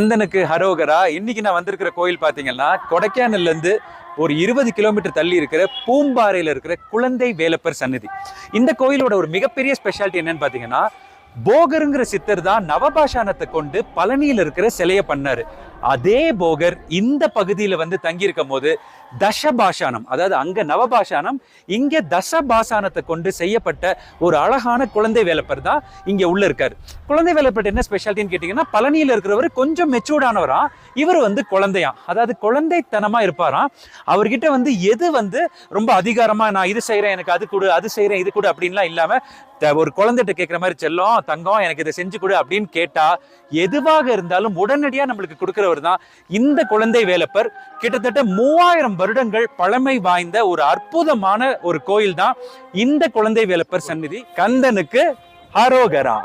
நந்தனுக்கு ஹரோகரா. இன்னைக்கு நான் வந்திருக்கிற கோயில் பாத்தீங்கன்னா கொடைக்கானல்ல இருந்து ஒரு இருபது கிலோமீட்டர் தள்ளி இருக்கிற பூம்பாறையில இருக்கிற குழந்தை வேலப்பர் சன்னதி. இந்த கோயிலோட ஒரு மிகப்பெரிய ஸ்பெஷாலிட்டி என்னன்னு பாத்தீங்கன்னா போகருங்கிற சித்தர் தான் நவபாஷானத்தை கொண்டு பழனியில் இருக்கிற சிலையை பண்ணாரு. அதே போகர் இந்த பகுதியில வந்து தங்கியிருக்கும் போது தசபாஷானம் அதாவது அங்க நவபாஷானம் இங்க தசபாஷானத்தை கொண்டு செய்யப்பட்ட ஒரு அழகான குழந்தை வேலப்பர் தான் இங்க உள்ள இருக்காரு. குழந்தை வேலப்பர் என்ன ஸ்பெஷாலிட்டின்னு கேட்டீங்கன்னா பழனியில் இருக்கிறவர் கொஞ்சம் மெச்சூர்டானவரா இவர் வந்து குழந்தையா. அதாவது குழந்தைத்தனமா இருப்பாராம். அவர்கிட்ட வந்து எது வந்து ரொம்ப அதிகாரமா நான் இது செய்கிறேன் எனக்கு அது கொடு அது செய்கிறேன் இது கொடு அப்படின்லாம் இல்லாம ஒரு குழந்தைகிட்ட கேட்குற மாதிரி செல்லும் தங்கம் எனக்கு இதை செஞ்சு கொடு அப்படின்னு கேட்டா எதுவாக இருந்தாலும் உடனடியா நம்மளுக்கு கொடுக்கிறவர் தான் இந்த குழந்தை வேலப்பர். கிட்டத்தட்ட மூவாயிரம் வருடங்கள் பழமை வாய்ந்த ஒரு அற்புதமான ஒரு கோயில் தான் இந்த குழந்தை வேலப்பர் சந்நிதி. கந்தனுக்கு ஹரோகரா.